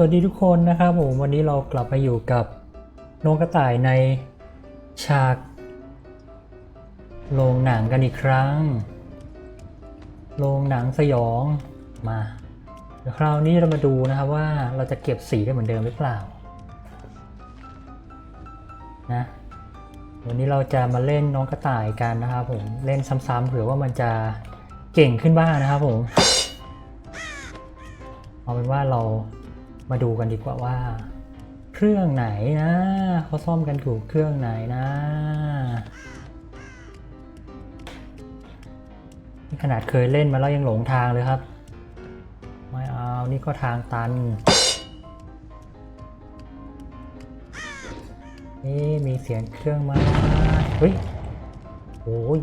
สวัสดีทุกคนนะครับผมวันนี้เรากลับมาอยู่กับน้องกระต่ายในฉากโรงหนังกันอีกครั้ง โรงหนังสยองมาเดี๋ยวคราวนี้เรามาดูนะครับว่าเราจะเก็บสีได้เหมือนเดิมหรือเปล่านะวันนี้เราจะมาเล่นน้องกระต่ายกันนะครับผมเล่นซ้ำๆเผื่อว่ามันจะเก่งขึ้นบ้างนะครับผมเอาเป็นว่าเรา มาดูกันดีกว่าว่า เครื่องไหนนะเขาซ่อมกันถูกเครื่องไหนนะนี่ขนาดเคยเล่นมาแล้วยังหลงทางเลยครับ ไม่เอานี่ก็ทางตัน นี่มีเสียงเครื่องมาเฮ้ยโอ้ย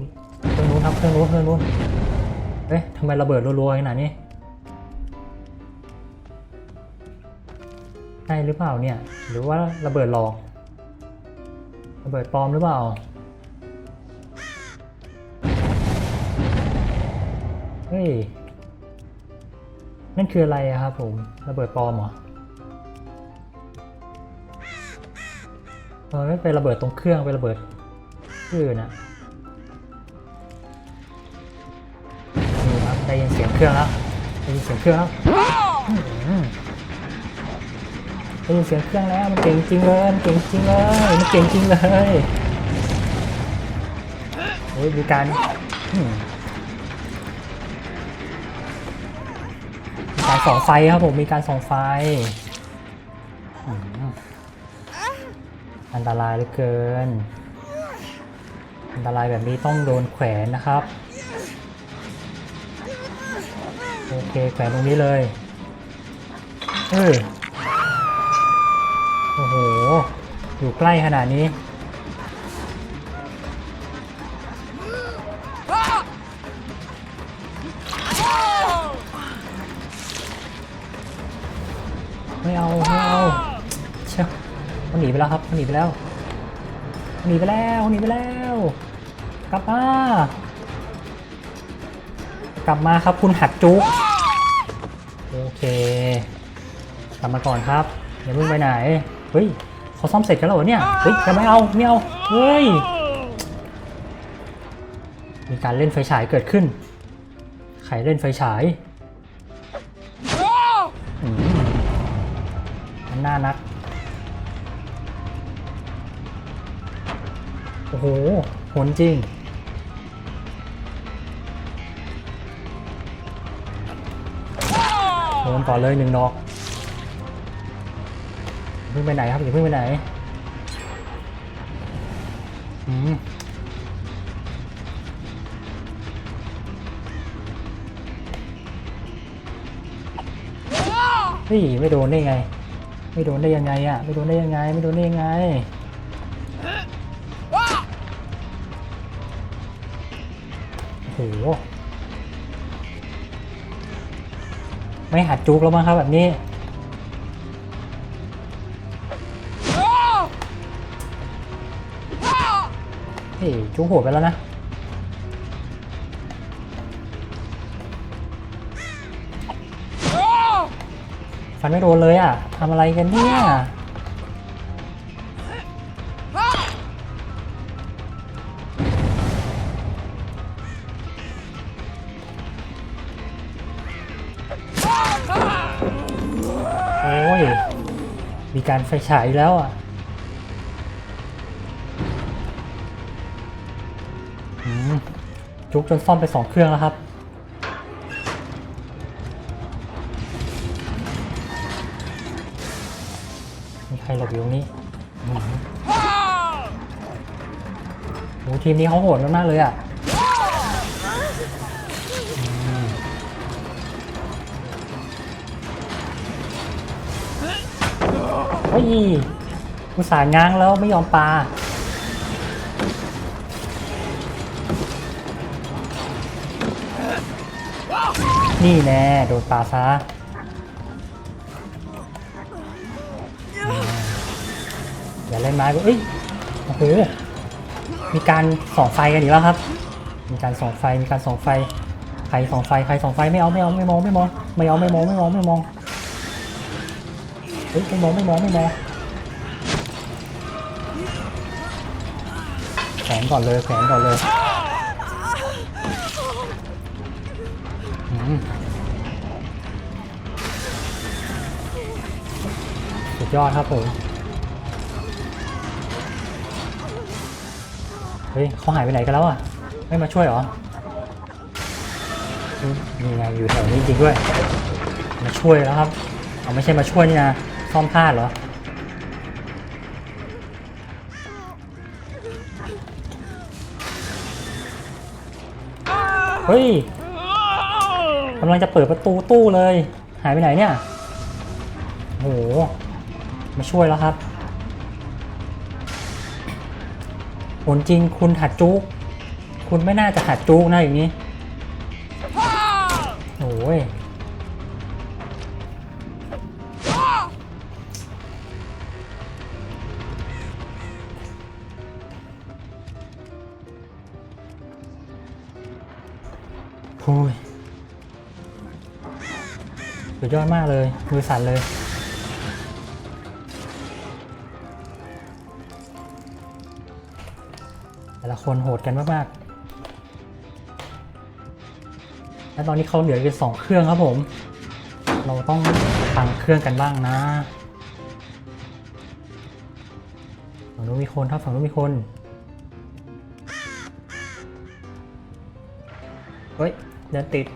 เครื่องนู้นครับเครื่องนู้นเครื่องนู้นเอ๊ะทำไมระเบิดรัวๆขนาดนี้ ใช่หรือเปล่าเนี่ย หรือว่าระเบิดหลอก ระเบิดปลอมหรือเปล่า เฮ้ย นั่นคืออะไรอะครับผม ระเบิดปลอมเหรอทำไมไม่ไประเบิดตรงเครื่องไประเบิดที่อื่นอะนี่ครับได้ยินเสียงเครื่องแล้วได้ยินเสียงเครื่องแล้ว ได้ยินเสียงเครื่องแล้วมันเก่งจริงเลยมันเก่งจริงเลยมันเก่งจริงเลยโอ้ยมีการมีการส่องไฟครับผมมีการส่องไฟ อันตรายเหลือเกิน อันตรายแบบนี้ต้องโดนแขวนนะครับ โอเคแขวนตรงนี้เลย เออ โอ้โห อยู่ใกล้ขนาดนี้ ไม่เอา ไม่เอาเชี่ยเขาหนีไปแล้วครับเขาหนีไปแล้วหนีไปแล้วหนีไปแล้ว กลับมา กลับมาครับคุณหัดจุกโอเค กลับมาก่อนครับอย่าเพิ่งไปไหน ฮ้ยเขาซ่อมเสร็จกันแล้วเหรอเนี่ยเฮ้ยจะไม่เอาไม่เอาเฮ้ยมีการเล่นไฟฉายเกิดขึ้นใครเล่นไฟฉายอืมมันน่านักโอ้โหโหนจริงโดนก่อนเลยหนึ่งดอกอย่าเพิ่งไปไหนครับอย่าเพิ่งไปไหนอืมเฮ้ยไม่โดนได้ไง ไม่โดนได้ยังไงอะ ไม่โดนได้ยังไง ไม่โดนได้ยังไงโอ้โหไม่หัดจุกแล้วมั้งครับแบบนี้ เฮ้ยจุกโหดไปแล้วนะ ฟันไม่โดนเลยอะทำอะไรกันเนี่ยโอ้ย มีการไฟฉายแล้วอะ จุกจนซ่อมไปสองเครื่องแล้วครับ มีใครหลบอยู่ตรงนี้อืมโหทีมนี้เขาโหดมากๆเลยอะเฮ้ยอุตส่าห์ง้างแล้วไม่ยอมปลา นี่แน่โดนปาซะอืมอย่าเล่นไม้เอ้ยโอ้โหมีการส่องไฟกันอีกแล้วครับ มีการส่องไฟมีการส่องไฟใครส่องไฟใครส่องไฟไม่เอาไม่เอาไม่มองไม่มองไม่เอาไม่มองไม่มองไม่มองฮ้ยไม่มองไม่มองไม่มองแขวนก่อนเลยแขวนก่อนเลย สุดยอดครับผม เฮ้ยเขาหายไปไหนกันแล้วอะ ไม่มาช่วยหรอมีไงอยู่แถวนี้จริงด้วย มาช่วยแล้วครับ เอาไม่ใช่มาช่วยนี่นะซ่อมพลาดเหรอ เฮ้ยำลังจะเปิดประตูตู้เลย หายไปไหนเนี่ยโหมาช่วยแล้วครับผลจริงคุณหัดจุก คุณไม่น่าจะหัดจุกนะอย่างนี้โอ้ยโอ้ย สุดยอดมากเลย มือสั่นเลย แต่ละคนโหดกันมากๆ และตอนนี้เขาเหลืออยู่สองเครื่องครับผม เราต้องพังเครื่องกันบ้างนะฝั่งนู้นมีคนครับฝั่งนู้นมีคนเฮ้ยเดินติด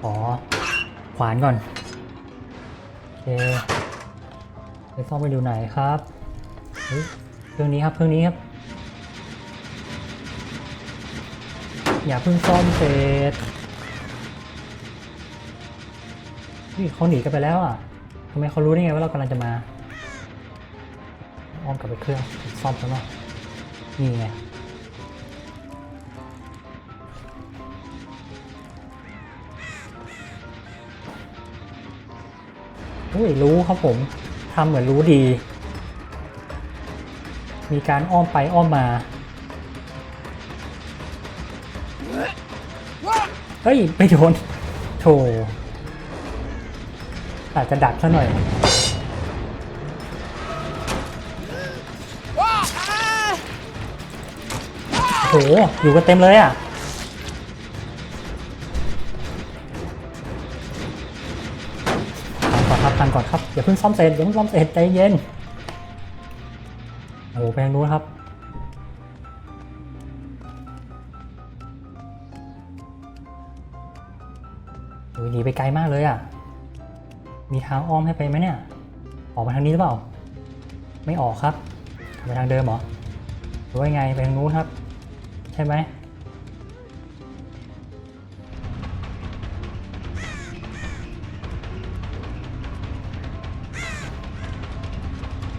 ขอขวานก่อน โอเคไปซ่อมไปดูไหนครับเฮ้ยเครื่องนี้ครับเครื่องนี้ครับ อย่าเพิ่งซ่อมเสร็จนี่เขาหนีกันไปแล้วอะทำไมเขารู้ได้ไงว่าเรากำลังจะมาอ้อมกลับไปเครื่องซ่อมซะหน่อยนี่ไง อุ้ยรู้ครับผมทำเหมือนรู้ดี มีการอ้อมไปอ้อมมา เฮ้ย ไม่โดนโถอาจจะดักซะหน่อยโหอยู่กันเต็มเลยอะ รับทันก่อนครับอย่าเพิ่งซ่อมเสร็จอย่าเพิ่งซ่อมเสร็จใจเย็นโอ้โหไปทางนู้นครับโอ้ยหนีไปไกลมากเลยอะ มีทางอ้อมให้ไปไหมเนี่ย ออกมาทางนี้หรือเปล่า ไม่ออกครับไปทางเดิมเหรอหรือว่าไงไปทางนู้นครับ ใช่ไหม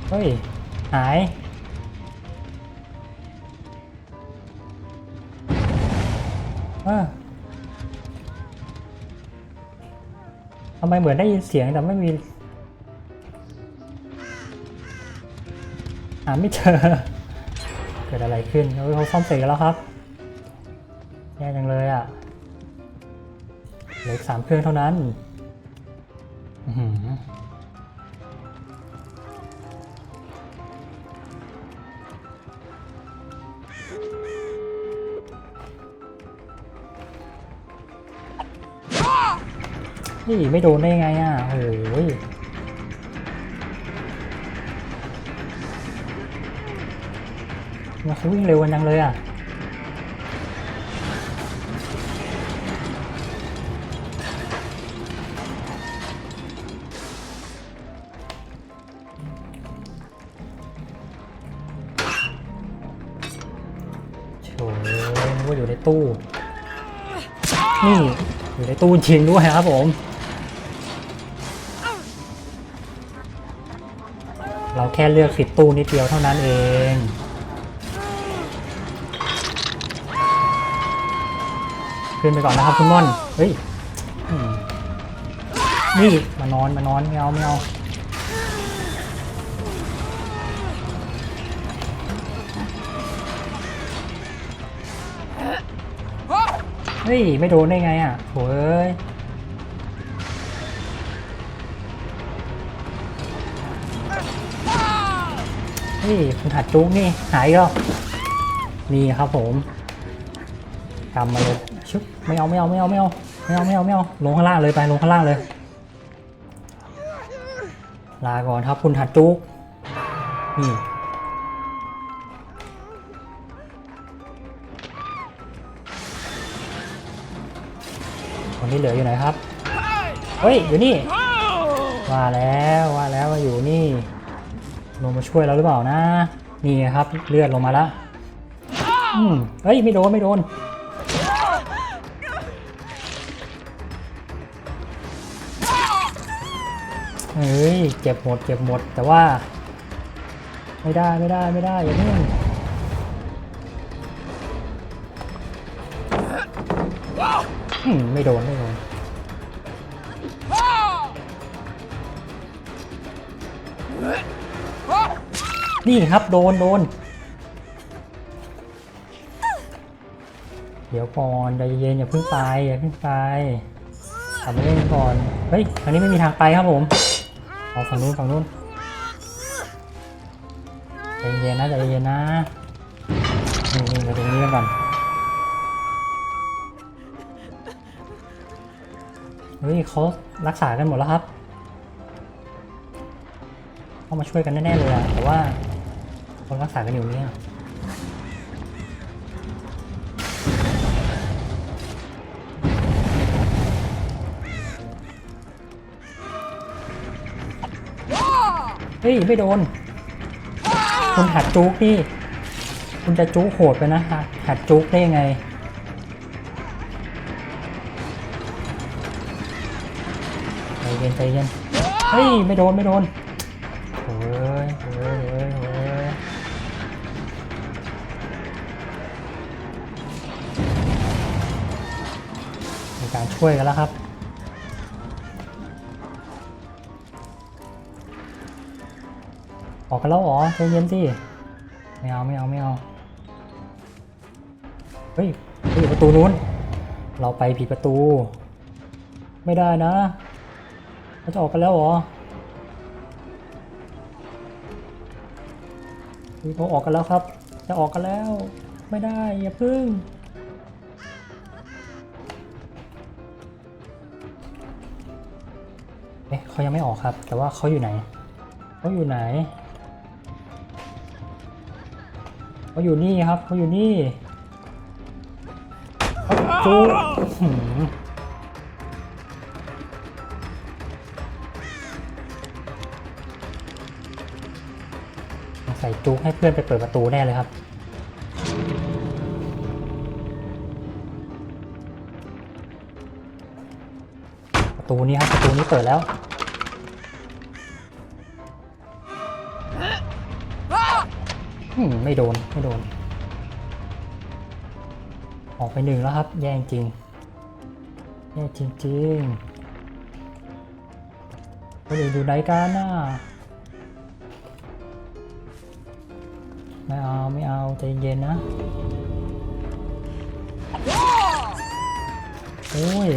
เฮ้ย หาย ทำไมเหมือนได้ยินเสียงแต่ไม่มี หาไม่เจอ เกิดอะไรขึ้นเฮ้ยเขาซ่อมเสร็จแล้วครับ แย่จังเลยอะ เหลือสามเครื่องเท่านั้น อื นี่ไม่โดนได้ยังไงอะโอ้ยมันเขาวิ่งเร็วกันจังเลยอะโฉยนึกว่าอยู่ในตู้ นี่ อยู่ในตู้จริงด้วยครับผม เราแค่เลือกผิดตู้นิดเดียวเท่านั้นเองขึ้นไปก่อนนะครับคุณม่อน เฮ้ย นี่มานอนมานอนไม่เอาไม่เอาเฮ้ย ไม่โดนได้ไงอะโอ้ย นี่คุณหัดจุกนี่หายก็นี่ครับผมกำมาเลยชึบไม่เอาไม่เอาไม่เอาไม่เอาไม่เอาไม่เอาไม่เอาลงข้างล่างเลยไปลงข้างล่างเลย ลาก่อนครับคุณหัดจุกนี่คนที่เหลืออยู่ไหนครับ เฮ้ย อยู่นี่ ว่าแล้วว่าแล้วว่าอยู่นี่ ลงมาช่วยเราหรือเปล่านะ นี่ครับเลือดลงมาแล้วอืมเฮ้ยไม่โดนไม่โดน เฮ้ยเจ็บหมดเจ็บหมดแต่ว่า ไม่ได้ไม่ได้ไม่ได้อย่าเพิ่งไม่โดนไม่โดน นี่ครับโดนโดน เดี๋ยวก่อนใจเย็นอย่าเพิ่งไปอย่าเพิ่งไปกลับมาเล่นก่อน เฮ้ยทางนี้ไม่มีทางไปครับผมเอาฝั่งนู้นฝั่งนู้นใจเย็นนะใจเย็นนะนี่นี่มาตรงนี้กันก่อนเฮ้ยเขารักษากันหมดแล้วครับ เข้ามาช่วยกันแน่ๆเลยอะแต่ว่า คนรักษากันอยู่เนี่ยเฮ้ย ไม่โดน คุณหัดจุกนี่ คุณจะจุกโหดไปนะหัดหัดจุกได้ยังไง ใจเย็นใจเย็น เฮ้ย ไม่โดน ไม่โดนเฮ้ยเฮ้ย การช่วยกันแล้วครับ ออกกันแล้วเหรอใจเย็นสิไม่เอาไม่เอาไม่เอาเฮ้ยเฮ้ยประตูนู้น เราไปผิดประตู ไม่ได้นะเขาจะออกกันแล้วเหรอคือเขาออกกันแล้วครับ จะออกกันแล้ว ไม่ได้อย่าพึ่ง เอ๊ะเขายังไม่ออกครับ แต่ว่าเขาอยู่ไหนเขาอยู่ไหนเขาอยู่นี่ครับเขาอยู่นี่เขาจูหืมใส่จูให้เพื่อนไปเปิดประตูแน่เลยครับประตูนี้ครับประตูนี้เปิดแล้ว อืมไม่โดน ไม่โดน ออกไปหนึ่งแล้วครับ แย่จริง แย่จริงๆเขาอยู่ไหนกันน่ะไม่เอา ไม่เอาใจเย็นนะ โอ้ย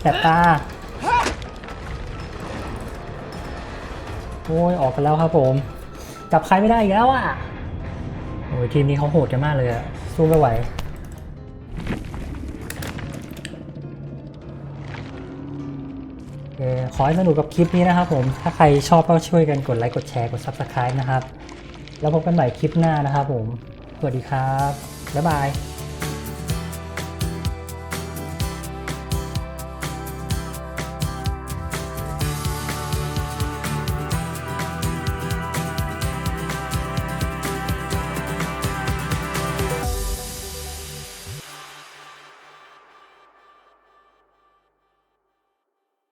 แสบตา โอ้ย ออกกันแล้วครับผม จับใครไม่ได้อีกแล้วอะ โอ้ย ทีมนี้เขาโหดกันมากเลยอะสู้ไม่ไหวเคขอให้สนุกกับคลิปนี้นะครับผม ถ้าใครชอบก็ช่วยกันกดไลค์ กดแชร์ กด Subscribe นะครับ แล้วพบกันใหม่คลิปหน้านะครับผม สวัสดีครับ บ๊ายบาย